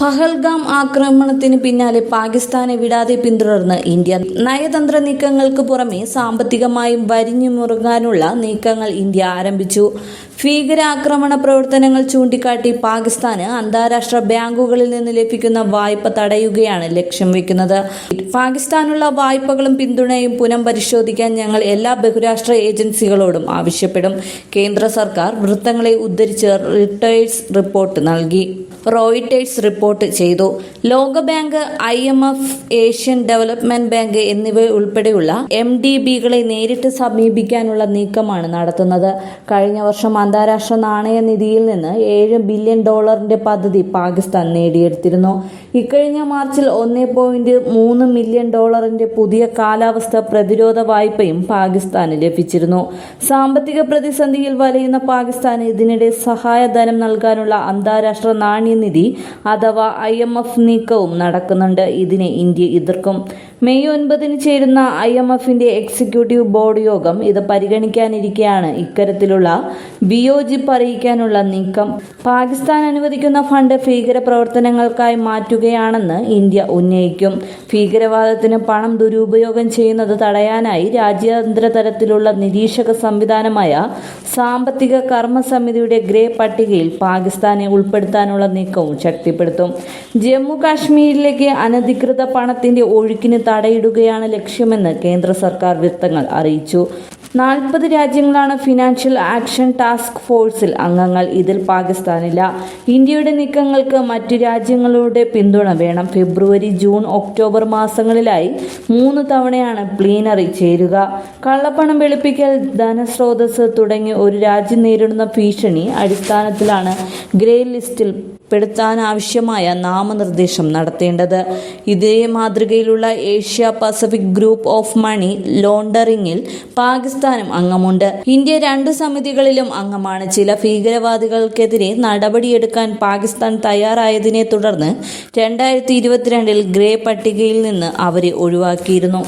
പഹൽഗാം ആക്രമണത്തിന് പിന്നാലെ പാകിസ്ഥാനെ വിടാതെ പിന്തുടർന്ന് ഇന്ത്യ. നയതന്ത്ര നീക്കങ്ങൾക്ക് പുറമെ സാമ്പത്തികമായും വരിഞ്ഞു മുറുകാനുള്ള നീക്കങ്ങൾ ഇന്ത്യ ആരംഭിച്ചു. ഭീകരാക്രമണ പ്രവർത്തനങ്ങൾ ചൂണ്ടിക്കാട്ടി പാകിസ്ഥാന് അന്താരാഷ്ട്ര ബാങ്കുകളിൽ നിന്ന് ലഭിക്കുന്ന വായ്പ തടയുകയാണ് ലക്ഷ്യം വെക്കുന്നത്. പാകിസ്ഥാനുള്ള വായ്പകളും പിന്തുണയും പുനഃപരിശോധിക്കാൻ ഞങ്ങൾ എല്ലാ ബഹുരാഷ്ട്ര ഏജൻസികളോടും ആവശ്യപ്പെടും. കേന്ദ്ര സർക്കാർ വൃത്തങ്ങളെ ഉദ്ധരിച്ച് റിട്ടേഴ്സ് റിപ്പോർട്ട് നൽകി. റോയിട്ടേഴ്സ് റിപ്പോർട്ട് ചെയ്തു. ലോകബാങ്ക് I M F Asian development bank എന്നിവ ഉൾപ്പെടെയുള്ള എം ഡി ബികളെ നേരിട്ട് സമീപിക്കാനുള്ള നീക്കമാണ് നടത്തുന്നത്. കഴിഞ്ഞ വർഷം അന്താരാഷ്ട്ര നാണയ നിധിയിൽ നിന്ന് ഏഴ് ബില്യൺ ഡോളറിന്റെ പദ്ധതി പാകിസ്ഥാൻ നേടിയെടുത്തിരുന്നു. ഇക്കഴിഞ്ഞ മാർച്ചിൽ ഒന്നേ പോയിന്റ് മൂന്ന് മില്യൺ ഡോളറിന്റെ പുതിയ കാലാവസ്ഥ പ്രതിരോധ വായ്പയും പാകിസ്ഥാന് ലഭിച്ചിരുന്നു. സാമ്പത്തിക പ്രതിസന്ധിയിൽ വലയുന്ന പാകിസ്ഥാന് ഇതിനിടെ സഹായധനം നൽകാനുള്ള അന്താരാഷ്ട്ര നാണ്യനിധി അഥവാ ഐ എം എഫ് നീക്കവും നടക്കുന്നുണ്ട്. ഇതിനെ ഇന്ത്യ എതിർക്കും. മെയ് ഒൻപതിന് ചേരുന്ന ഐ എം എഫിന്റെ എക്സിക്യൂട്ടീവ് ബോർഡ് യോഗം ഇത് പരിഗണിക്കാനിരിക്കെയാണ് ഇക്കരത്തിലുള്ള വിയോജിപ്പ് അറിയിക്കാനുള്ള നീക്കം. പാകിസ്ഥാൻ അനുവദിക്കുന്ന ഫണ്ട് ഭീകര പ്രവർത്തനങ്ങൾക്കായി മാറ്റുകയാണെന്ന് ഇന്ത്യ ഉന്നയിക്കും. ഭീകരവാദത്തിന് പണം ദുരുപയോഗം ചെയ്യുന്നത് തടയാനായി രാജ്യാന്തര തലത്തിലുള്ള നിരീക്ഷക സംവിധാനമായ സാമ്പത്തിക കർമ്മ സമിതിയുടെ ഗ്രേ പട്ടികയിൽ പാകിസ്ഥാനെ ഉൾപ്പെടുത്താനുള്ള നീക്കവും ശക്തിപ്പെടുത്തും. ജമ്മു കാശ്മീരിലേക്ക് അനധികൃത പണത്തിന്റെ ഒഴുക്കിന് തടയിടുകയാണ് ലക്ഷ്യമെന്ന് കേന്ദ്ര സർക്കാർ വൃത്തങ്ങൾ അറിയിച്ചു. നാൽപ്പത് രാജ്യങ്ങളാണ് ഫിനാൻഷ്യൽ ആക്ഷൻ ടാസ്ക് ഫോഴ്സിൽ അംഗങ്ങൾ. ഇതിൽ പാകിസ്ഥാനില്ല. ഇന്ത്യയുടെ നീക്കങ്ങൾക്ക് മറ്റു രാജ്യങ്ങളുടെ പിന്തുണ വേണം. ഫെബ്രുവരി ജൂൺ ഒക്ടോബർ മാസങ്ങളിലായി മൂന്ന് തവണയാണ് പ്ലീനറി ചേരുക. കള്ളപ്പണം വെളുപ്പിക്കൽ ധനസ്രോതസ് തുടങ്ങി ഒരു രാജ്യം നേരിടുന്ന ഭീഷണി അടിസ്ഥാനത്തിലാണ് ഗ്രേ ലിസ്റ്റിൽ പെടുത്താനാവശ്യമായ നാമനിർദ്ദേശം നടത്തേണ്ടത്. ഇതേ മാതൃകയിലുള്ള Asia Pacific group of money ലോണ്ടറിംഗിൽ പാകിസ്ഥാനും അംഗമുണ്ട്. ഇന്ത്യ രണ്ട് സമിതികളിലും അംഗമാണ്. ചില ഭീകരവാദികൾക്കെതിരെ നടപടിയെടുക്കാൻ പാകിസ്ഥാൻ തയ്യാറായതിനെ തുടർന്ന് രണ്ടായിരത്തി ഇരുപത്തിരണ്ടിൽ ഗ്രേ പട്ടികയിൽ നിന്ന് അവരെ ഒഴിവാക്കിയിരുന്നു.